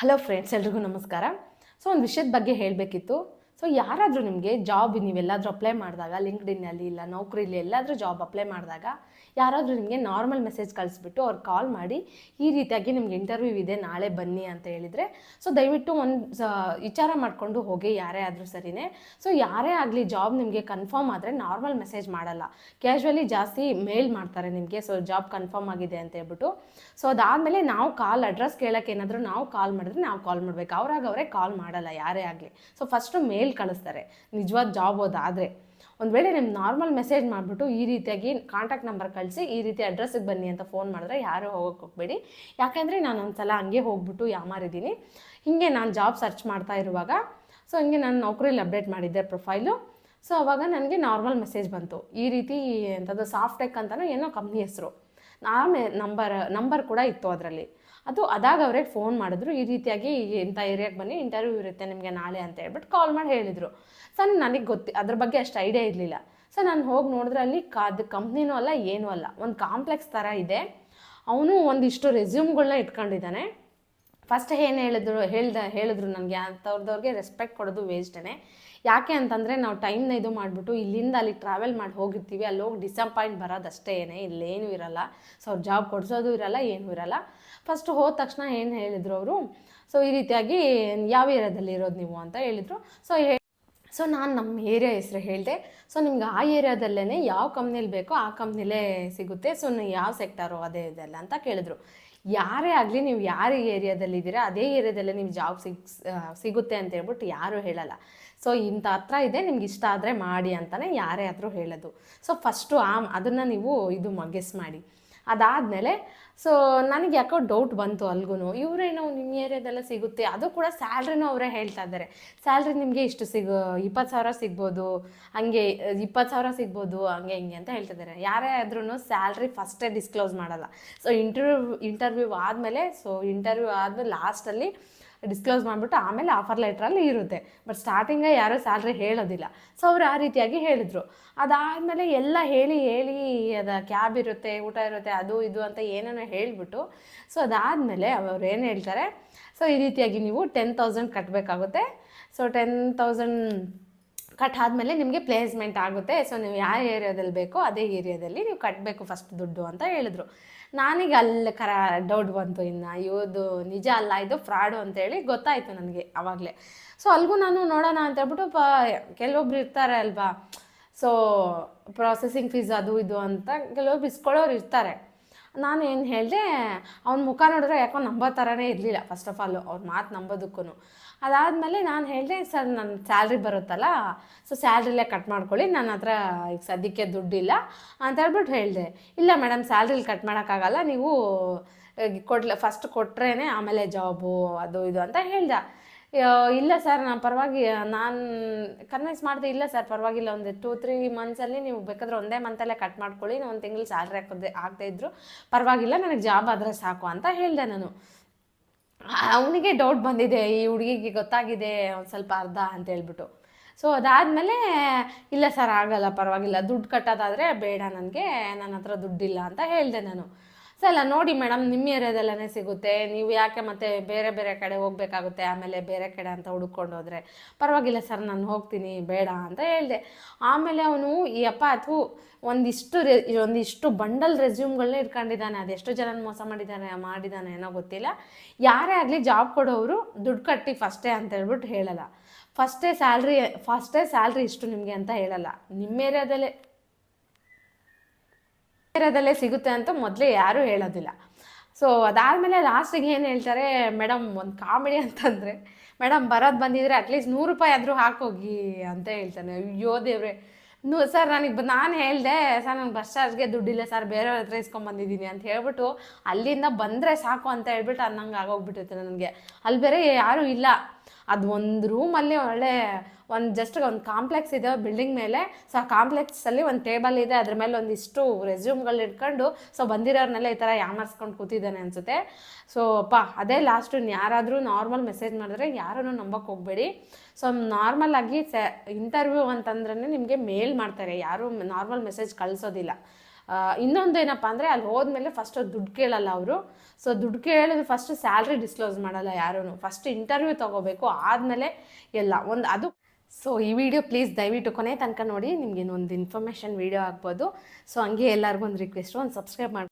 Hello friends ಎಲ್ರಿಗೂ ನಮಸ್ಕಾರ. So ಒಂದು ವಿಷಯದ ಬಗ್ಗೆ ಹೇಳಬೇಕಿತ್ತು. ಸೊ ಯಾರಾದರೂ ನಿಮಗೆ ಜಾಬ್ ನೀವೆಲ್ಲಾದರೂ ಅಪ್ಲೈ ಮಾಡಿದಾಗ ಲಿಂಕ್ಡಿನ್ನಲ್ಲಿ ಇಲ್ಲ ನೌಕರಿಲಿ ಎಲ್ಲಾದರೂ ಜಾಬ್ ಅಪ್ಲೈ ಮಾಡಿದಾಗ, ಯಾರಾದರೂ ನಿಮಗೆ ನಾರ್ಮಲ್ ಮೆಸೇಜ್ ಕಳಿಸ್ಬಿಟ್ಟು ಅವ್ರು ಕಾಲ್ ಮಾಡಿ, ಈ ರೀತಿಯಾಗಿ ನಿಮ್ಗೆ ಇಂಟರ್ವ್ಯೂ ಇದೆ, ನಾಳೆ ಬನ್ನಿ ಅಂತ ಹೇಳಿದರೆ ಸೊ ದಯವಿಟ್ಟು ಒಂದು ವಿಚಾರ ಮಾಡಿಕೊಂಡು ಹೋಗಿ, ಯಾರೇ ಆದರೂ ಸರಿನೇ. ಸೊ ಯಾರೇ ಆಗಲಿ ಜಾಬ್ ನಿಮಗೆ ಕನ್ಫರ್ಮ್ ಆದರೆ ನಾರ್ಮಲ್ ಮೆಸೇಜ್ ಮಾಡಲ್ಲ. ಕ್ಯಾಶುವಲಿ ಜಾಸ್ತಿ ಮೇಲ್ ಮಾಡ್ತಾರೆ ನಿಮಗೆ ಸೊ ಜಾಬ್ ಕನ್ಫರ್ಮ್ ಆಗಿದೆ ಅಂತ ಹೇಳ್ಬಿಟ್ಟು. ಸೊ ಅದಾದಮೇಲೆ ನಾವು ಕಾಲ್ ಅಡ್ರೆಸ್ ಕೇಳೋಕ್ಕೆ ಏನಾದರೂ ನಾವು ಕಾಲ್ ಮಾಡಿದ್ರೆ ನಾವು ಕಾಲ್ ಮಾಡಬೇಕು. ಅವ್ರಾಗ ಅವರೇ ಕಾಲ್ ಮಾಡಲ್ಲ ಯಾರೇ ಆಗಲಿ. ಸೊ ಫಸ್ಟು ಮೇಲ್ ಕಳಿಸ್ತಾರೆ ನಿಜವಾದ ಜಾಬ್ ಅದಾದರೆ ಒಂದು ವೇಳೆ ನಿಮ್ಮ ನಾರ್ಮಲ್ ಮೆಸೇಜ್ ಮಾಡಿಬಿಟ್ಟು ಈ ರೀತಿಯಾಗಿ ಕಾಂಟ್ಯಾಕ್ಟ್ ನಂಬರ್ ಕಳಿಸಿ, ಈ ರೀತಿ ಅಡ್ರೆಸ್ಸಿಗೆ ಬನ್ನಿ ಅಂತ ಫೋನ್ ಮಾಡಿದ್ರೆ ಯಾರೂ ಹೋಗೋಕೆ ಹೋಗಬೇಡಿ. ಯಾಕೆಂದರೆ ನಾನು ಒಂದು ಸಲ ಹಂಗೆ ಹೋಗ್ಬಿಟ್ಟು ಯಾಮಾರಿದ್ದೀನಿ ಹೀಗೆ ನಾನು ಜಾಬ್ ಸರ್ಚ್ ಮಾಡ್ತಾ ಇರುವಾಗ ಸೊ ಹಂಗೆ ನಾನು ನೌಕರಿಲಿ ಅಪ್ಡೇಟ್ ಮಾಡಿದ್ದೆ ಪ್ರೊಫೈಲು ಸೊ ಅವಾಗ ನನಗೆ ನಾರ್ಮಲ್ ಮೆಸೇಜ್ ಬಂತು. ಈ ರೀತಿ ಎಂಥದ್ದು ಸಾಫ್ಟೆಕ್ ಅಂತಲೂ ಏನೋ ಕಂಪ್ನಿ ಹೆಸರು. ನಾಮೇ ನಂಬರ್ ನಂಬರ್ ಕೂಡ ಇತ್ತು ಅದರಲ್ಲಿ. ಅದು ಅದಾಗ ಅವರೇ ಫೋನ್ ಮಾಡಿದ್ರು, ಈ ರೀತಿಯಾಗಿ ಇಂಥ ಏರಿಯಾಗೆ ಬನ್ನಿ ಇಂಟರ್ವ್ಯೂ ಇರುತ್ತೆ ನಿಮಗೆ ನಾಳೆ ಅಂತ ಹೇಳ್ಬಿಟ್ಟು ಕಾಲ್ ಮಾಡಿ ಹೇಳಿದರು. ಸರ್, ನನಗೆ ಗೊತ್ತಿ, ಅದ್ರ ಬಗ್ಗೆ ಅಷ್ಟು ಐಡಿಯಾ ಇರಲಿಲ್ಲ. ಸರ್, ನಾನು ಹೋಗಿ ನೋಡಿದ್ರೆ ಅಲ್ಲಿ ಕಾ ಅದು ಕಂಪ್ನಿನೂ ಅಲ್ಲ, ಏನೂ ಅಲ್ಲ. ಒಂದು ಕಾಂಪ್ಲೆಕ್ಸ್ ಥರ ಇದೆ. ಅವನು ಒಂದಿಷ್ಟು ರೆಸ್ಯೂಮ್ಗಳನ್ನ ಇಟ್ಕೊಂಡಿದ್ದಾನೆ. ಫಸ್ಟ್ ಏನು ಹೇಳಿದ್ರು ಹೇಳ್ದ ಹೇಳಿದ್ರು ನನಗೆ ಅಂಥವ್ರದವ್ರಿಗೆ ರೆಸ್ಪೆಕ್ಟ್ ಕೊಡೋದು ವೇಸ್ಟೇ ಯಾಕೆ ಅಂತಂದರೆ ನಾವು ಟೈಮ್ನ ಇದು ಮಾಡಿಬಿಟ್ಟು ಇಲ್ಲಿಂದ ಅಲ್ಲಿ ಟ್ರಾವೆಲ್ ಮಾಡಿ ಹೋಗಿರ್ತೀವಿ, ಅಲ್ಲಿ ಹೋಗಿ ಡಿಸಪಾಯಿಂಟ್ ಬರೋದಷ್ಟೇ ಏನೇ, ಇಲ್ಲೇನೂ ಇರಲ್ಲ. ಸೊ ಅವ್ರು ಜಾಬ್ ಕೊಡಿಸೋದು ಇರಲ್ಲ, ಏನೂ ಇರಲ್ಲ. ಫಸ್ಟ್ ಹೋದ ತಕ್ಷಣ ಏನು ಹೇಳಿದ್ರು ಅವರು? ಸೊ ಈ ರೀತಿಯಾಗಿ ಯಾವ ಏರಿಯಾದಲ್ಲಿ ಇರೋದು ನೀವು ಅಂತ ಹೇಳಿದರು. ಸೊ ಸೊ ನಾನು ನಮ್ಮ ಏರಿಯಾ ಹೆಸರು ಹೇಳಿದೆ. ಸೊ ನಿಮ್ಗೆ ಆ ಏರಿಯಾದಲ್ಲೇ ಯಾವ ಕಂಪ್ನಿಲಿ ಬೇಕೋ ಆ ಕಂಪ್ನಿಲೇ ಸಿಗುತ್ತೆ. ಸೊ ಯಾವ ಸೆಕ್ಟರು ಅದೇ ಇದೆಲ್ಲ ಅಂತ ಕೇಳಿದ್ರು. ಯಾರೇ ಆಗಲಿ ನೀವು ಯಾರ ಏರಿಯಾದಲ್ಲಿದ್ದೀರಾ ಅದೇ ಏರಿಯಾದಲ್ಲೇ ನಿಮ್ಗೆ ಜಾಬ್ ಸಿಗ್ ಸಿಗುತ್ತೆ ಅಂತ ಹೇಳ್ಬಿಟ್ಟು ಯಾರೂ ಹೇಳಲ್ಲ. ಸೊ ಇಂಥ ಹತ್ರ ಇದೆ, ನಿಮ್ಗೆ ಇಷ್ಟ ಆದರೆ ಮಾಡಿ ಅಂತಲೇ ಯಾರೇ ಆದರೂ ಹೇಳೋದು. ಸೊ ಫಸ್ಟು ಆ, ಅದನ್ನು ನೀವು ಇದು ಗೆಸ್ ಮಾಡಿ. ಅದಾದಮೇಲೆ ಸೊ ನನಗೆ ಯಾಕೋ ಡೌಟ್ ಬಂತು ಅಲ್ಗೂ ಇವರೇನೋ ನಿಮ್ಮ ಏರಿಯಾದೆಲ್ಲ ಸಿಗುತ್ತೆ. ಅದು ಕೂಡ ಸ್ಯಾಲ್ರಿನೂ ಅವರೇ ಹೇಳ್ತಾ ಇದ್ದಾರೆ. ಸ್ಯಾಲ್ರಿ ನಿಮಗೆ ಇಷ್ಟು ಸಿಗೋ, ಇಪ್ಪತ್ತು ಸಾವಿರ ಸಿಗ್ಬೋದು, ಹಂಗೆ ಇಪ್ಪತ್ತು ಸಾವಿರ ಸಿಗ್ಬೋದು, ಹಂಗೆ ಹಿಂಗೆ ಅಂತ ಹೇಳ್ತಿದ್ದಾರೆ ಯಾರೇ ಆದ್ರೂ ಸ್ಯಾಲ್ರಿ ಫಸ್ಟೇ ಡಿಸ್ಕ್ಲೋಸ್ ಮಾಡಲ್ಲ. ಸೊ ಇಂಟರ್ವ್ಯೂ ಇಂಟರ್ವ್ಯೂ ಆದಮೇಲೆ ಸೊ ಇಂಟರ್ವ್ಯೂ ಆದಮೇಲೆ ಲಾಸ್ಟಲ್ಲಿ ಡಿಸ್ಕ್ಲೋಸ್ ಮಾಡಿಬಿಟ್ಟು ಆಮೇಲೆ ಆಫರ್ ಲೆಟ್ರಲ್ಲಿ ಇರುತ್ತೆ. ಬಟ್ ಸ್ಟಾರ್ಟಿಂಗೇ ಯಾರೂ ಸ್ಯಾಲ್ರಿ ಹೇಳೋದಿಲ್ಲ. ಸೊ ಅವ್ರು ಆ ರೀತಿಯಾಗಿ ಹೇಳಿದ್ರು. ಅದಾದಮೇಲೆ ಎಲ್ಲ ಹೇಳಿ ಹೇಳಿ ಅದು ಕ್ಯಾಬ್ ಇರುತ್ತೆ, ಊಟ ಇರುತ್ತೆ, ಅದು ಇದು ಅಂತ ಏನೇನೋ ಹೇಳಿಬಿಟ್ಟು ಸೊ ಅದಾದಮೇಲೆ ಅವ್ರು ಏನು ಹೇಳ್ತಾರೆ ಸೊ ಈ ರೀತಿಯಾಗಿ ನೀವು ಟೆನ್ ತೌಸಂಡ್ ಕಟ್ಟಬೇಕಾಗುತ್ತೆ ಸೊ ಟೆನ್ ತೌಸಂಡ್ ಕಟ್ ಆದಮೇಲೆ ನಿಮಗೆ ಪ್ಲೇಸ್ಮೆಂಟ್ ಆಗುತ್ತೆ. ಸೊ ನೀವು ಯಾವ ಏರಿಯಾದಲ್ಲಿ ಬೇಕೋ ಅದೇ ಏರಿಯಾದಲ್ಲಿ ನೀವು ಕಟ್ಟಬೇಕು ಫಸ್ಟ್ ದುಡ್ಡು ಅಂತ ಹೇಳಿದ್ರು. ನನಗೆ ಅಲ್ಲಿ ಕರ ಡೌಟ್ ಬಂತು ಇನ್ನು. ಇವ್ರದ್ದು ನಿಜ ಅಲ್ಲ, ಇದು ಫ್ರಾಡು ಅಂತೇಳಿ ಗೊತ್ತಾಯಿತು ನನಗೆ ಆವಾಗಲೇ ಸೊ ಅಲ್ಲಿಗೂ ನಾನು ನೋಡೋಣ ಅಂತ ಹೇಳ್ಬಿಟ್ಟು ಪ, ಕೆಲವೊಬ್ರು ಇರ್ತಾರೆ ಅಲ್ವಾ? ಸೊ ಪ್ರಾಸೆಸಿಂಗ್ ಫೀಸ್ ಅದು ಇದು ಅಂತ ಕೆಲವೊಬ್ರು ಇಸ್ಕೊಳ್ಳೋರು ಇರ್ತಾರೆ. ನಾನು ಏನು ಹೇಳಿದೆ, ಅವ್ನ ಮುಖ ನೋಡಿದ್ರೆ ಯಾಕೋ ನಂಬೋ ಥರನೇ ಇರಲಿಲ್ಲ ಫಸ್ಟ್ ಆಫ್ ಆಲ್ ಅವ್ರ ಮಾತು ನಂಬೋದಕ್ಕೂ ಅದಾದಮೇಲೆ ನಾನು ಹೇಳಿದೆ, ಸರ್ ನನ್ನ ಸ್ಯಾಲ್ರಿ ಬರುತ್ತಲ್ಲ ಸೊ ಸ್ಯಾಲ್ರಿಲೇ ಕಟ್ ಮಾಡ್ಕೊಳ್ಳಿ ನನ್ನ ಹತ್ರ ಈಗ ಸದ್ಯಕ್ಕೆ ದುಡ್ಡಿಲ್ಲ. ಅಂತ ಹೇಳ್ಬಿಟ್ಟು ಹೇಳಿದೆ. ಇಲ್ಲ ಮೇಡಮ್ ಸ್ಯಾಲ್ರಿಲಿ ಕಟ್ ಮಾಡೋಕ್ಕಾಗಲ್ಲ, ನೀವು ಕೊಡ್ಲ ಫಸ್ಟ್ ಕೊಟ್ರೇ ಆಮೇಲೆ ಜಾಬು ಅದು ಇದು ಅಂತ ಹೇಳ್ದೆ. ಇಲ್ಲ ಸರ್, ನಾನು ಪರವಾಗಿ, ನಾನು ಕನ್ವಿನ್ಸ್ ಮಾಡಿದೆ ಇಲ್ಲ ಸರ್, ಪರವಾಗಿಲ್ಲ. ಒಂದು ಟೂ ತ್ರೀ ಮಂತ್ಸಲ್ಲಿ ನೀವು ಬೇಕಾದ್ರೆ ಒಂದೇ ಮಂತಲ್ಲೇ ಕಟ್ ಮಾಡ್ಕೊಳ್ಳಿ. ಒಂದು ತಿಂಗಳು ಸ್ಯಾಲ್ರಿ ಹಾಕೋದೇ ಆಗದೆ ಇದ್ದರು ಪರವಾಗಿಲ್ಲ, ನನಗೆ ಜಾಬ್ ಆದರೆ ಸಾಕು ಅಂತ ಹೇಳಿದೆ ನಾನು. ಅವನಿಗೆ ಡೌಟ್ ಬಂದಿದೆ, ಈ ಹುಡುಗಿಗೆ ಗೊತ್ತಾಗಿದೆ, ಒಂದು ಸ್ವಲ್ಪ ಅರ್ಧ ಅಂತ ಹೇಳ್ಬಿಟ್ಟು. ಸೊ ಅದಾದಮೇಲೆ, ಇಲ್ಲ ಸರ್, ಆಗಲ್ಲ, ಪರವಾಗಿಲ್ಲ. ದುಡ್ಡು ಕಟ್ಟೋದಾದರೆ ಬೇಡ ನನಗೆ ನನ್ನ ಹತ್ರ ದುಡ್ಡಿಲ್ಲ ಅಂತ ಹೇಳಿದೆ ನಾನು. ಸೊ ಅಲ್ಲ ನೋಡಿ ಮೇಡಮ್, ನಿಮ್ಮ ಏರಿಯಾದಲ್ಲೇ ಸಿಗುತ್ತೆ. ನೀವು ಯಾಕೆ ಮತ್ತೆ ಬೇರೆ ಬೇರೆ ಕಡೆ ಹೋಗಬೇಕಾಗುತ್ತೆ, ಆಮೇಲೆ ಬೇರೆ ಕಡೆ ಅಂತ ಹುಡುಕೊಂಡು ಹೋದರೆ? ಪರವಾಗಿಲ್ಲ ಸರ್, ನಾನು ಹೋಗ್ತೀನಿ, ಬೇಡ ಅಂತ ಹೇಳಿದೆ. ಆಮೇಲೆ ಅವನು, ಈ ಅಪ್ಪ ಅಥವಾ ಒಂದಿಷ್ಟು ರೆ, ಒಂದಿಷ್ಟು ಬಂಡಲ್ ರೆಸ್ಯೂಮ್ಗಳನ್ನೇ ಇಟ್ಕೊಂಡಿದ್ದಾನೆ. ಅದೆಷ್ಟು ಜನ ಮೋಸ ಮಾಡಿದ್ದಾನೆ ಮಾಡಿದ್ದಾನೆ ಏನೋ ಗೊತ್ತಿಲ್ಲ. ಯಾರೇ ಆಗಲಿ ಜಾಬ್ ಕೊಡೋರು ದುಡ್ಡು ಕಟ್ಟಿ ಫಸ್ಟೇ ಅಂತ ಹೇಳ್ಬಿಟ್ಟು ಹೇಳಲ್ಲ. ಫಸ್ಟೇ ಸ್ಯಾಲ್ರಿ ಫಸ್ಟೇ ಸ್ಯಾಲ್ರಿ ಇಷ್ಟು ನಿಮಗೆ ಅಂತ ಹೇಳಲ್ಲ. ನಿಮ್ಮ ಏರಿಯಾದಲ್ಲೇ ಏರಿಯಾದಲ್ಲೇ ಸಿಗುತ್ತೆ ಅಂತ ಮೊದಲೇ ಯಾರೂ ಹೇಳೋದಿಲ್ಲ. ಸೊ ಅದಾದಮೇಲೆ ಲಾಸ್ಟಿಗೆ ಏನು ಹೇಳ್ತಾರೆ ಮೇಡಮ್ ಒಂದು ಕಾಮಿಡಿ ಅಂತಂದರೆ ಮೇಡಮ್ ಬರೋದು ಬಂದಿದ್ರೆ ಅಟ್ಲೀಸ್ಟ್ ನೂರು ರೂಪಾಯಿ ಆದರೂ ಹಾಕೋಗಿ ಅಂತ ಹೇಳ್ತಾನೆ. ಅಯ್ಯೋ ದೇವ್ರೆ, ನೂ, ಸರ್ ನನಗೆ ನಾನು ಹೇಳಿದೆ, ಸರ್ ನನಗೆ ಬಸ್ ಚಾರ್ಜ್ಗೆ ದುಡ್ಡಿಲ್ಲ, ಸರ್ ಬೇರೆಯವ್ರ ಹತ್ರ ಇಸ್ಕೊಂಬಂದಿದ್ದೀನಿ ಅಂತ ಹೇಳ್ಬಿಟ್ಟು ಅಲ್ಲಿಂದ ಬಂದರೆ ಸಾಕು ಅಂತ ಹೇಳ್ಬಿಟ್ಟು ಅನ್ನಂಗೆ ಆಗೋಗ್ಬಿಟ್ಟಿರ್ತಾನೆ ನನಗೆ. ಅಲ್ಲಿ ಬೇರೆ ಯಾರೂ ಇಲ್ಲ. ಅದು ಒಂದು ರೂಮಲ್ಲಿ ಒಳ್ಳೆ ಒಂದು ಜಸ್ಟ್ ಒಂದು ಕಾಂಪ್ಲೆಕ್ಸ್ ಇದೆ ಬಿಲ್ಡಿಂಗ್ ಮೇಲೆ. ಸೊ ಆ ಕಾಂಪ್ಲೆಕ್ಸಲ್ಲಿ ಒಂದು ಟೇಬಲ್ ಇದೆ. ಅದ್ರ ಮೇಲೆ ಒಂದಿಷ್ಟು ರೆಸ್ಯೂಮ್ಗಳು ಇಟ್ಕೊಂಡು ಸೊ ಬಂದಿರೋರ್ನೆಲ್ಲ ಈ ಥರ ಯಾಮರ್ಸ್ಕೊಂಡು ಕೂತಿದ್ದಾನೆ ಅನಿಸುತ್ತೆ. ಸೊ ಅಪ್ಪ, ಅದೇ ಲಾಸ್ಟು ಯಾರಾದರೂ ನಾರ್ಮಲ್ ಮೆಸೇಜ್ ಮಾಡಿದ್ರೆ ಯಾರೂ ನಂಬಕ್ಕೆ ಹೋಗಬೇಡಿ. ಸೊ ನಾರ್ಮಲ್ ಆಗಿ ಇಂಟರ್ವ್ಯೂ ಅಂತಂದ್ರೆ ನಿಮಗೆ ಮೇಲ್ ಮಾಡ್ತಾರೆ. ಯಾರೂ ನಾರ್ಮಲ್ ಮೆಸೇಜ್ ಕಳಿಸೋದಿಲ್ಲ. ಇನ್ನೊಂದು ಏನಪ್ಪ ಅಂದರೆ ಅಲ್ಲಿ ಹೋದ್ಮೇಲೆ ಫಸ್ಟ್ ದುಡ್ಡು ಕೇಳಲ್ಲ ಅವರು. ಸೊ ದುಡ್ಡು ಕೇಳಿದ್ರೆ ಫಸ್ಟ್ ಸ್ಯಾಲ್ರಿ ಡಿಸ್ಕ್ಲೋಸ್ ಮಾಡಲ್ಲ ಯಾರೂ ಫಸ್ಟ್ ಇಂಟರ್ವ್ಯೂ ತೊಗೋಬೇಕು, ಆದಮೇಲೆ ಎಲ್ಲ. ಒಂದು ಅದು. ಸೊ ಈ ವಿಡಿಯೋ ಪ್ಲೀಸ್ ದಯವಿಟ್ಟು ಕೊನೆ ತನಕ ನೋಡಿ. ನಿಮ್ಗೆ ಒಂದು ಇನ್ಫಾರ್ಮೇಷನ್ ವಿಡಿಯೋ ಆಗ್ಬೋದು. ಸೊ ಹಂಗೆ ಎಲ್ಲರಿಗೂ ಒಂದು ರಿಕ್ವೆಸ್ಟು ಒಂದು ಸಬ್ಸ್ಕ್ರೈಬ್ ಮಾಡಿ